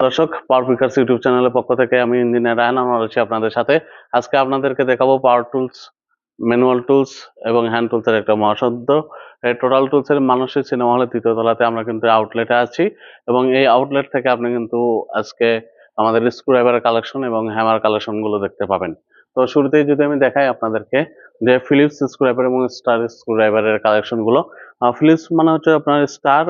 দর্শক পাওয়ার pickers YouTube চ্যানেলের পক্ষ থেকে আমি ইঞ্জিনিয়ার রায়ন আমার আছি আপনাদের সাথে। আজকে আপনাদেরকে দেখাবো পাওয়ার টুলস ম্যানুয়াল টুলস এবং হ্যান্ড টুলসের একটা মহাসদ্য। এই টোটাল টুলসের মানসিক সিনেমা হলের তৃতীয় তলাতে আমরা কিন্তু আউটলেটে আছি এবং এই আউটলেট থেকে আপনি কিন্তু আজকে আমাদের স্ক্রু ড্রাইভারের কালেকশন এবং হ্যামার কালেকশনগুলো দেখতে পাবেন। তো শুরুতেই যদি আমি দেখাই আপনাদেরকে যে ফিলিপস স্ক্রু ড্রাইভার এবং স্টার স্ক্রু ড্রাইভারের কালেকশনগুলো। ফিলিপস মানে হচ্ছে আপনার স্টার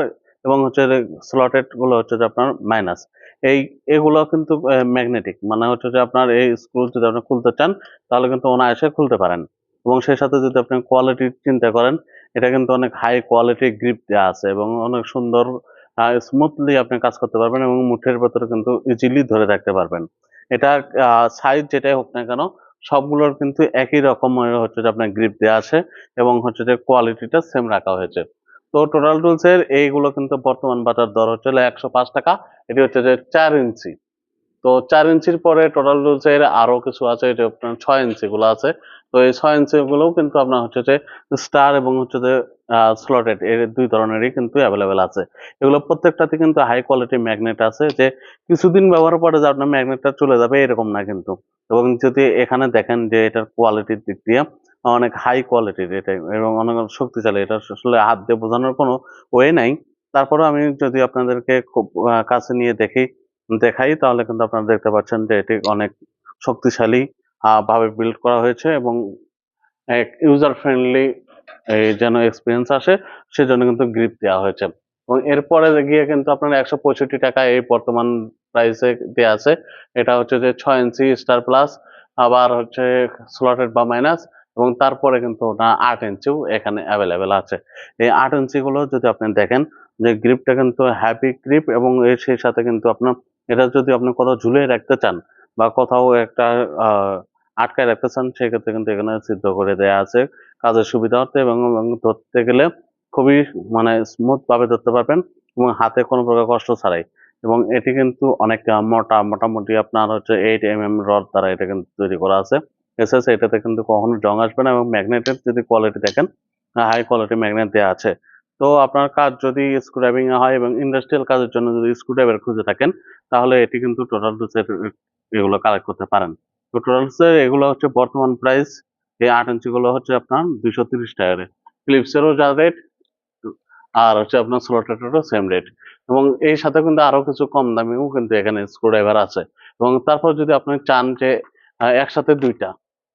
এবং হচ্ছে স্লটেডগুলো হচ্ছে যে আপনার মাইনাস এই, এগুলো কিন্তু ম্যাগনেটিক মানে হচ্ছে যে আপনার এই স্ক্রু যদি আপনি খুলতে চান, তাহলে কিন্তু অনায়াসে খুলতে পারেন। এবং সেই সাথে যদি আপনি কোয়ালিটি চিন্তা করেন, এটা কিন্তু অনেক হাই কোয়ালিটি গ্রিপ দেওয়া আছে এবং অনেক সুন্দর স্মুথলি আপনি কাজ করতে পারবেন এবং মুঠের ভেতরে কিন্তু ইজিলি ধরে রাখতে পারবেন। এটা সাইজ যেটাই হোক না কেন, সবগুলোর কিন্তু একই রকমের হচ্ছে যে আপনার গ্রিপ দেওয়া আছে এবং হচ্ছে যে কোয়ালিটিটা সেম রাখা হয়েছে। তো টোটাল টুলস এর এইগুলো কিন্তু বর্তমান বাজার দর হচ্ছে একশো পাঁচ টাকা। এটি হচ্ছে যে চার ইঞ্চি। তো চার ইঞ্চির পরে টোটাল টুলস এর আরও কিছু আছে, এটা আপনার ছয় ইঞ্চি গুলো আছে। তো এই ছয় ইঞ্চি গুলোও কিন্তু আপনার হচ্ছে যে স্টার এবং হচ্ছে যে স্লটেড এর দুই ধরনেরই কিন্তু অ্যাভেলেবেল আছে। এগুলো প্রত্যেকটাতে কিন্তু হাই কোয়ালিটি ম্যাগনেট আছে যে কিছুদিন ব্যবহার পরে যে আপনার ম্যাগনেটটা চলে যাবে এরকম না কিন্তু। এবং যদি এখানে দেখেন যে এটার কোয়ালিটির দিক দিয়ে অনেক হাই কোয়ালিটির এটা এবং অনেক শক্তিশালী। এটা আসলে হাত দিয়ে বোঝানোর কোনো ওয়ে নাই। তারপরে আমি যদি আপনাদেরকে খুব কাছে নিয়ে দেখি, দেখাই, তাহলে কিন্তু আপনারা দেখতে পাচ্ছেন যে এটি অনেক শক্তিশালী ভাবে বিল্ড করা হয়েছে এবং এক ইউজার ফ্রেন্ডলি যেন এক্সপিরিয়েন্স আসে, সেজন্য কিন্তু গ্রিপ দেওয়া হয়েছে। এবং এরপরে গিয়ে কিন্তু আপনার একশো পঁয়ষট্টি টাকা এই বর্তমান প্রাইসে দেওয়া আছে। এটা হচ্ছে যে ছয় ইঞ্চি স্টার প্লাস আবার হচ্ছে স্লটেড বা মাইনাস এবং তারপরে কিন্তু ওটা আট ইঞ্চিও এখানে অ্যাভেলেবেল আছে। এই আট ইঞ্চিগুলো যদি আপনি দেখেন যে গ্রিপটা কিন্তু হ্যাপি গ্রিপ এবং এর সেই সাথে কিন্তু আপনার এটা যদি আপনি কোথাও ঝুলিয়ে রাখতে চান বা কোথাও একটা আটকায় রাখতে চান, সেক্ষেত্রে কিন্তু এখানে সিদ্ধ করে দেয়া আছে। কাজের সুবিধা হতে এবং ধরতে গেলে খুবই মানে স্মুথ ভাবে ধরতে পারবেন এবং হাতে কোনো প্রকার কষ্ট ছাড়াই। এবং এটি কিন্তু অনেক মোটা, মোটামুটি আপনার হচ্ছে এইট এম এম রড দ্বারা এটা কিন্তু তৈরি করা আছে। এসএস এটাতে কিন্তু কখনো জং আসবে না এবং ম্যাগনেটের যদি কোয়ালিটি দেখেন হাই কোয়ালিটি ম্যাগনেট দেওয়া আছে। তো আপনার কাজ যদি স্ক্রুড্রাইভিং হয় এবং ইন্ডাস্ট্রিয়াল কাজের জন্য যদি স্ক্রুড্রাইভার খুঁজে থাকেন, তাহলে এটি কিন্তু টোটাল টুসের এগুলো কালেক্ট করতে পারেন। তো টোটাল টুসের এগুলো হচ্ছে বর্তমান প্রাইস এই আট ইঞ্চিগুলো হচ্ছে আপনার দুইশো তিরিশ টাকারে। ফিলিপসেরও যা রেট আর হচ্ছে আপনার স্লোটেটেরও সেম রেট এবং এই সাথে কিন্তু আরও কিছু কম দামিও কিন্তু এখানে স্ক্রুড্রাইভার আছে। এবং তারপর যদি আপনি চান যে একসাথে দুইটা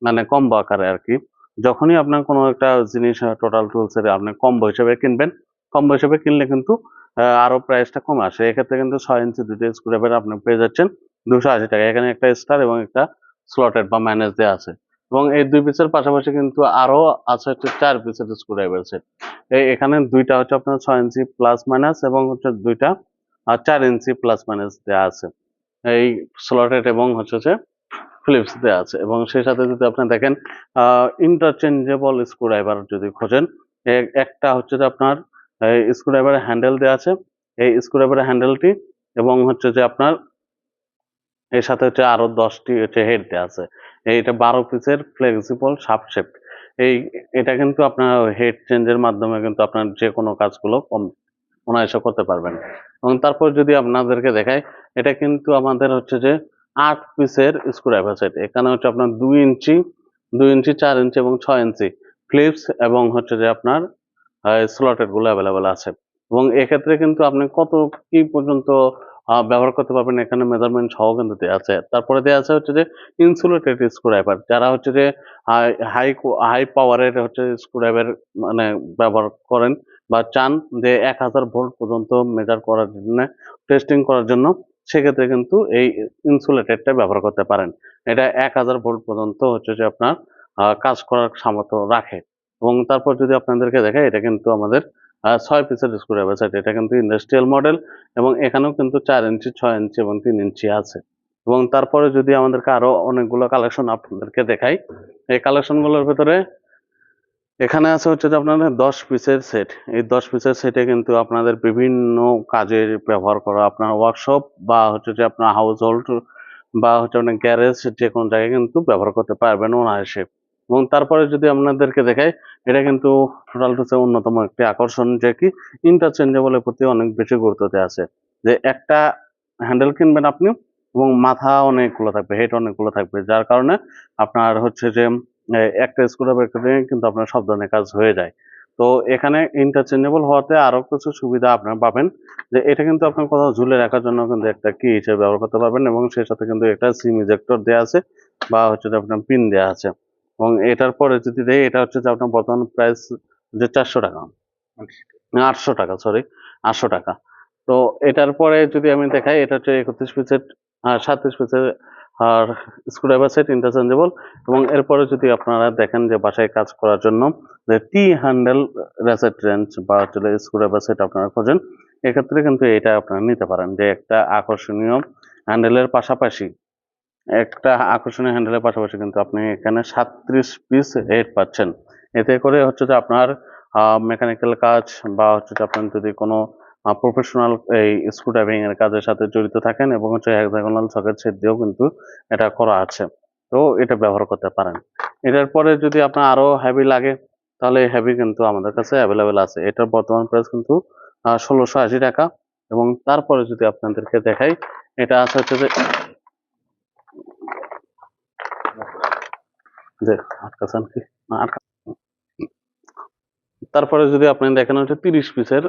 মানে কম্বো আকারে আর কি। যখনই আপনার কোনো একটা জিনিস টোটাল টুলস এর আপনি কম্বো হিসেবে কিনবেন কম্বো হিসেবে কিনলে কিন্তু আরও প্রাইসটা কম আসে। এক্ষেত্রে কিন্তু ছয় ইঞ্চি দুটো স্ক্রুড্রাইভার আপনি পেয়ে যাচ্ছেন দুশো আশি টাকা। এখানে একটা স্টার এবং একটা স্লটেড বা ম্যানেজ দেওয়া আছে। এবং এই দুই পিসের পাশাপাশি কিন্তু আরও আছে হচ্ছে চার পিসের স্ক্রুড্রাইভার সেট এখানে দুইটা হচ্ছে আপনার ছয় ইঞ্চি প্লাস মাইনাস এবং হচ্ছে দুইটা চার ইঞ্চি প্লাস মাইনাস দেওয়া আছে। এই স্লটেড এবং হচ্ছে ফিলিপস দেওয়া আছে। এবং সেই সাথে যদি আপনি দেখেন ইন্টারচেঞ্জেবল স্ক্রুড্রাইভার যদি খোঁজেন একটা হচ্ছে যে আপনার স্ক্রুড্রাইভারের হ্যান্ডেল দেওয়া আছে। এই স্ক্রুড্রাইভারের হ্যান্ডেলটি এবং হচ্ছে যে আপনার, এর সাথে হচ্ছে আরও দশটি হচ্ছে হেড দেওয়া আছে। এইটা বারো পিসের ফ্লেক্সিবল শেপ এই, এটা কিন্তু আপনার হেড চেঞ্জের মাধ্যমে কিন্তু আপনার যে কোনো কাজগুলো কম অনায়াসে করতে পারবেন। এবং তারপর যদি আপনাদেরকে দেখাই, এটা কিন্তু আমাদের হচ্ছে যে আট পিসের স্ক্রুড্রাইভার সেট এখানে হচ্ছে আপনার দুই ইঞ্চি দুই ইঞ্চি, চার ইঞ্চি এবং ছয় ইঞ্চি ফ্লিপস এবং হচ্ছে যে আপনার স্লটেডগুলো অ্যাভেলেবেল আছে। এবং এক্ষেত্রে কিন্তু আপনি কত কি পর্যন্ত ব্যবহার করতে পারবেন এখানে মেজারমেন্ট সহ কিন্তু দেওয়া আছে। তারপরে দেওয়া আছে হচ্ছে যে ইনসুলেটেড স্ক্রুড্রাইভার যারা হচ্ছে যে হাই হাই পাওয়ারের হচ্ছে স্ক্রুড্রাইভার মানে ব্যবহার করেন বা চান যে এক হাজার ভোল্ট পর্যন্ত মেজার করার জন্য টেস্টিং করার জন্য। সেক্ষেত্রে কিন্তু এই ইনসুলেটেডটা ব্যবহার করতে পারেন। এটা এক হাজার ভোল্ট পর্যন্ত হচ্ছে যে আপনার কাজ করার সামর্থ্য রাখে। এবং তারপর যদি আপনাদেরকে দেখায় এটা কিন্তু আমাদের ছয় পিসের স্ক্রুড্রাইভার সেট এটা কিন্তু ইন্ডাস্ট্রিয়াল মডেল এবং এখানেও কিন্তু চার ইঞ্চি, ছয় ইঞ্চি এবং তিন ইঞ্চি আছে। এবং তারপরে যদি আমাদেরকে আরও অনেকগুলো কালেকশন আপনাদেরকে দেখাই, এই কালেকশনগুলোর ভেতরে এখানে আছে হচ্ছে যে আপনাদের দশ পিসের সেট এই দশ পিসের সেটে কিন্তু আপনাদের বিভিন্ন কাজের ব্যবহার করা, আপনার ওয়ার্কশপ বা হচ্ছে যে আপনার হাউস হোল্ড বা হচ্ছে আপনার গ্যারেজ যে কোনো জায়গায় কিন্তু ব্যবহার করতে পারবেন ওনার এবং তারপরে যদি আপনাদেরকে দেখাই, এটা কিন্তু টোটাল হচ্ছে অন্যতম একটি আকর্ষণ যে কি ইন্টারচেঞ্জেবলের প্রতি অনেক বেশি গুরুত্ব দেওয়া আছে। যে একটা হ্যান্ডেল কিনবেন আপনি এবং মাথা অনেকগুলো থাকবে হেড অনেকগুলো থাকবে। যার কারণে আপনার হচ্ছে যে একটা স্ক্রুড্রাইভার কিন্তু আপনার সব ধরনের কাজ হয়ে যায়। তো এখানে ইন্টারচেঞ্জেবল হওয়াতে আরও কিছু সুবিধা আপনার পাবেন যে এটা কিন্তু আপনার কোথাও ঝুলে রাখার জন্য কিন্তু একটা কি হিসেবে ব্যবহার করতে পারবেন এবং সেই সাথে কিন্তু একটা সিম ইজেক্টর দেওয়া আছে বা হচ্ছে যে আপনার পিন দেওয়া আছে। এবং এটার পরে যদি দেয় এটা হচ্ছে যে আপনার বর্তমান প্রাইস যে চারশো টাকা। আটশো টাকা সরি আটশো টাকা। তো এটার পরে যদি আমি দেখাই, এটা হচ্ছে একত্রিশ পিসের সাতত্রিশ পিসের আর স্ক্রুড্রাইভার সেট ইন্টারচেঞ্জেবল এবং এরপরে যদি আপনারা দেখেন যে বাসায় কাজ করার জন্য যে টি হ্যান্ডেল রেসেট রেঞ্জ বা হচ্ছে স্ক্রুড্রাইভার সেট আপনারা খোঁজেন, এক্ষেত্রে কিন্তু এটা আপনারা নিতে পারেন যে একটা আকর্ষণীয় হ্যান্ডেলের পাশাপাশি, একটা আকর্ষণীয় হ্যান্ডেলের পাশাপাশি কিন্তু আপনি এখানে সাতত্রিশ পিস হেড পাচ্ছেন। এতে করে হচ্ছে যে আপনার মেকানিক্যাল কাজ বা হচ্ছে যে আপনার যদি কোনো প্রফেশনাল এই স্ক্রু ড্রাইভিং এর কাজের সাথে জড়িত থাকেন এবং হচ্ছে হেক্সাগোনাল সকেট সেট দিয়েও কিন্তু এটা করা আছে। তো এটা ব্যবহার করতে পারেন। এটার পরে যদি আপনার আরও হেভি লাগে, তাহলে হেভি কিন্তু আমাদের কাছে অ্যাভেলেবেল আছে। এটার বর্তমান প্রাইস কিন্তু ষোলোশো আশি টাকা এবং তারপরে যদি আপনাদেরকে দেখাই, এটা আছে হচ্ছে যে তারপরে যদি আপনি দেখেন হচ্ছে তিরিশ পিসের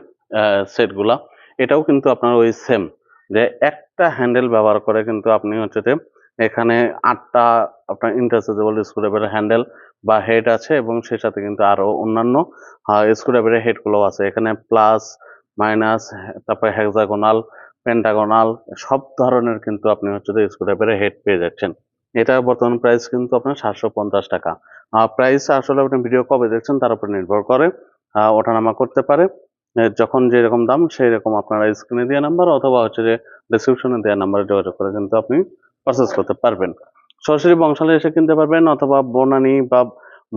সেটগুলা এটাও কিন্তু আপনার ওই সেম যে একটা হ্যান্ডেল ব্যবহার করে কিন্তু আপনি হচ্ছে যে এখানে আটটা আপনার ইন্টারচেঞ্জেবল স্ক্রুড্রাইভারের হ্যান্ডেল বা হেড আছে এবং সেই সাথে কিন্তু আরও অন্যান্য স্ক্রুড্রাইভারের হেডগুলো আছে। এখানে প্লাস মাইনাস তারপরে হেক্সাগোনাল পেন্টাগোনাল সব ধরনের কিন্তু আপনি হচ্ছে যে স্ক্রুড্রাইভারের হেড পেয়ে যাচ্ছেন। এটা বর্তমান প্রাইস কিন্তু আপনার সাতশো পঞ্চাশ টাকা। প্রাইস আসলে আপনি ভিডিও কবে দেখছেন তার উপর নির্ভর করে ওঠানামা করতে পারে। যখন যেরকম দাম সেই রকম আপনারা স্ক্রিনে দেওয়া নাম্বার অথবা হচ্ছে যে ডিসক্রিপশনে দেওয়া নাম্বারে যোগাযোগ করে কিন্তু আপনি পারচেস করতে পারবেন। সরাসরি বংশালে এসে কিনতে পারবেন অথবা বনানি বা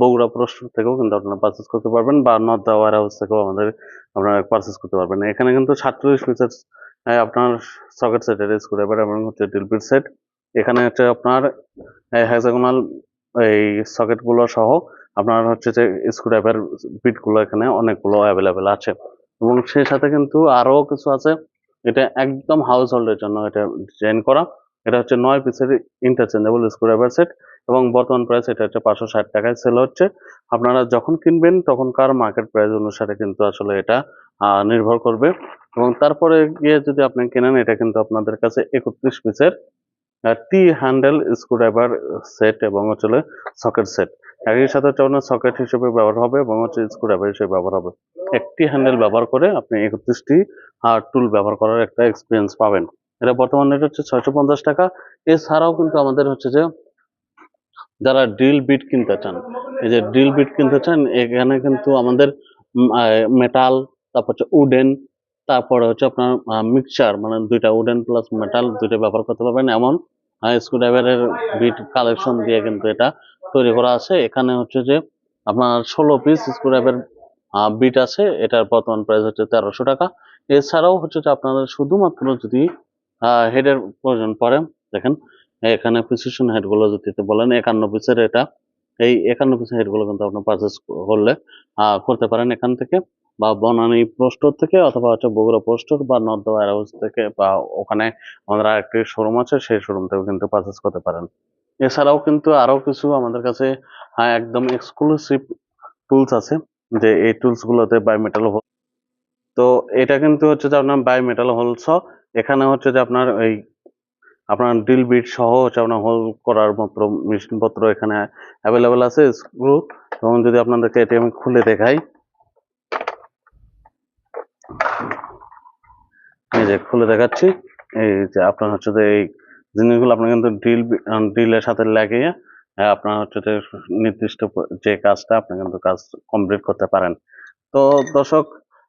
বগুড়া প্রস্তুত থেকেও কিন্তু আপনারা পারচেস করতে পারবেন বা নর্দা ওয়ার হাউস থেকেও আমাদের আপনারা পারচেস করতে পারবেন। এখানে কিন্তু সাতচল্লিশ পিসের আপনার সকেট সেটের স্ক্রুড্রাইভার এবং হচ্ছে ডিলপিট সেট এখানে হচ্ছে আপনার হেক্সাগোনাল এই সকেটগুলো সহ আপনার হচ্ছে যে স্ক্রুড্রাইভার বিটগুলো এখানে অনেকগুলো অ্যাভেলেবেল আছে। এবং সেই সাথে কিন্তু আরও কিছু আছে। এটা একদম হাউস হোল্ডের জন্য এটা ডিজাইন করা। এটা হচ্ছে নয় পিসের ইন্টারচেঞ্জেবল স্ক্রুড্রাইভার সেট এবং বর্তমান প্রাইস এটা হচ্ছে পাঁচশো ষাট টাকায় সেল হচ্ছে। আপনারা যখন কিনবেন তখনকার মার্কেট প্রাইস অনুসারে কিন্তু আসলে এটা নির্ভর করবে। এবং তারপরে গিয়ে যদি আপনি কেনেন, এটা কিন্তু আপনাদের কাছে একত্রিশ পিসের টি হ্যান্ডেল স্ক্রুড্রাইভার সেট এবং হচ্ছে সকেট সেট একই সাথে হচ্ছে আপনার সকেট হিসেবে ব্যবহার হবে এবং হচ্ছে স্ক্রুড্রাইভার হিসেবে ব্যবহার হবে। একটি হ্যান্ডেল ব্যবহার করে আপনি একত্রিশটি হার টুল ব্যবহার করার একটা এক্সপিরিয়েন্স পাবেন। এটা বর্তমানে রেট হচ্ছে ছয়শো পঞ্চাশ টাকা। এছাড়াও কিন্তু আমাদের হচ্ছে যে যারা ড্রিল বিট কিনতে চান, এই যে ড্রিল বিট কিনতে চান, এখানে কিন্তু আমাদের মেটাল তারপর হচ্ছে উডেন তারপরে হচ্ছে আপনার মিক্সচার মানে দুইটা উডেন প্লাস মেটাল দুইটা ব্যবহার করতে পারবেন। এমন স্ক্রুড্রাইভারের বিট কালেকশন দিয়ে কিন্তু এটা তৈরি করা আছে। এখানে হচ্ছে যে আপনার ষোলো পিস স্ক্রুড্রাইভার বিট আছে। এটার বর্তমান প্রাইস হচ্ছে তেরোশো টাকা। এছাড়াও হচ্ছে যে আপনারা শুধুমাত্র যদি হেডের প্রয়োজন পড়ে, দেখেন, এখানে প্রিসিশন হেডগুলো যদি বলেন, একান্ন পিসের এটা। এই একান্ন পিসের হেডগুলো কিন্তু আপনার পারচেস করলে করতে পারেন এখান থেকে বা বনানী পোস্টর থেকে অথবা হচ্ছে বগুড়া পোস্টর বা ওয়ার হাউস থেকে বা ওখানে আমাদের আরেকটি শোরুম আছে, সেই শোরুম থেকে কিন্তু পারচেস করতে পারেন। এছাড়াও কিন্তু আরও কিছু আমাদের কাছে আহ, একদম এক্সক্লুসিভ টুলস আছে যে এই টুলস গুলোতে বাই মেটাল তো এটা কিন্তু হচ্ছে যে আপনার বায়োমেটাল মেটাল হোলস এখানে হচ্ছে যে আপনার এই আপনার ড্রিল বিট সহ হচ্ছে আপনার হোল করার মতো মেশিনপত্র এখানে অ্যাভেলেবেল আছে স্ক্রু এবং যদি আপনাদেরকে এটি আমি খুলে দেখাই। এই যে খুলে দেখাচ্ছি এই যে আপনার হচ্ছে যে এই জিনিসগুলো আপনার কিন্তু ড্রিল ড্রিলের সাথে লাগিয়ে আপনার হচ্ছে যে নির্দিষ্ট যে কাজটা আপনি কিন্তু কাজ কমপ্লিট করতে পারেন। তো দর্শক,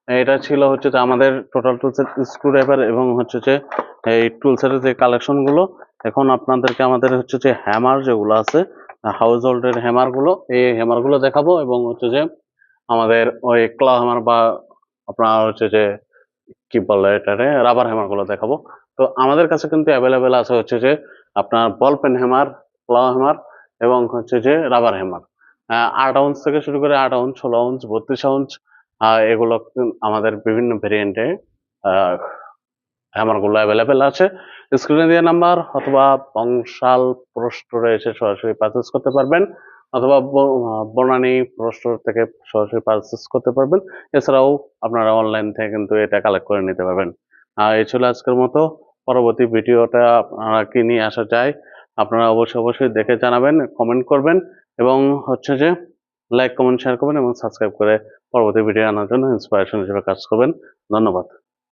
এটা ছিল হচ্ছে যে আমাদের টোটাল টুলসের স্ক্রু ড্রাইভার এবং হচ্ছে যে এই টুলসের যে কালেকশনগুলো এখন আপনাদেরকে আমাদের হচ্ছে যে হ্যামার যেগুলো আছে হাউস হোল্ডের হ্যামারগুলো, এই হ্যামারগুলো দেখাবো এবং হচ্ছে যে আমাদের ওই ক্লা হ্যামার বা আপনার হচ্ছে যে কি বলে এটারে রাবার হ্যামারগুলো দেখাবো। তো আমাদের কাছে কিন্তু অ্যাভেলেবেল আছে হচ্ছে যে আপনার ball peen hammer claw hammer এবং হচ্ছে যে রাবার হ্যামার আট আউন্স থেকে শুরু করে আট আউন্স ষোলো আউন্স বত্রিশ আউন্স এগুলো আমাদের বিভিন্ন ভেরিয়েন্টে হ্যামারগুলো অ্যাভেলেবেল আছে। স্ক্রিনে দেওয়া নাম্বার অথবা বংশাল প্রস্টোরে এসে সরাসরি পারচেস করতে পারবেন অথবা বনানী প্রস্টোর থেকে সরাসরি পারচেস করতে পারবেন। এছাড়াও আপনারা অনলাইন থেকে কিন্তু এটা কালেক্ট করে নিতে পারবেন। আর এই ছিল আজকের মতো। পরবর্তী ভিডিওটা আপনারা কি নিয়ে আসা চাই আপনারা অবশ্যই অবশ্যই দেখে জানাবেন কমেন্ট করবেন এবং হচ্ছে যে লাইক কমেন্ট শেয়ার করবেন এবং সাবস্ক্রাইব করে পরবর্তী ভিডিও আনার জন্য ইন্সপিরেশন হিসেবে কাজ করবেন। ধন্যবাদ।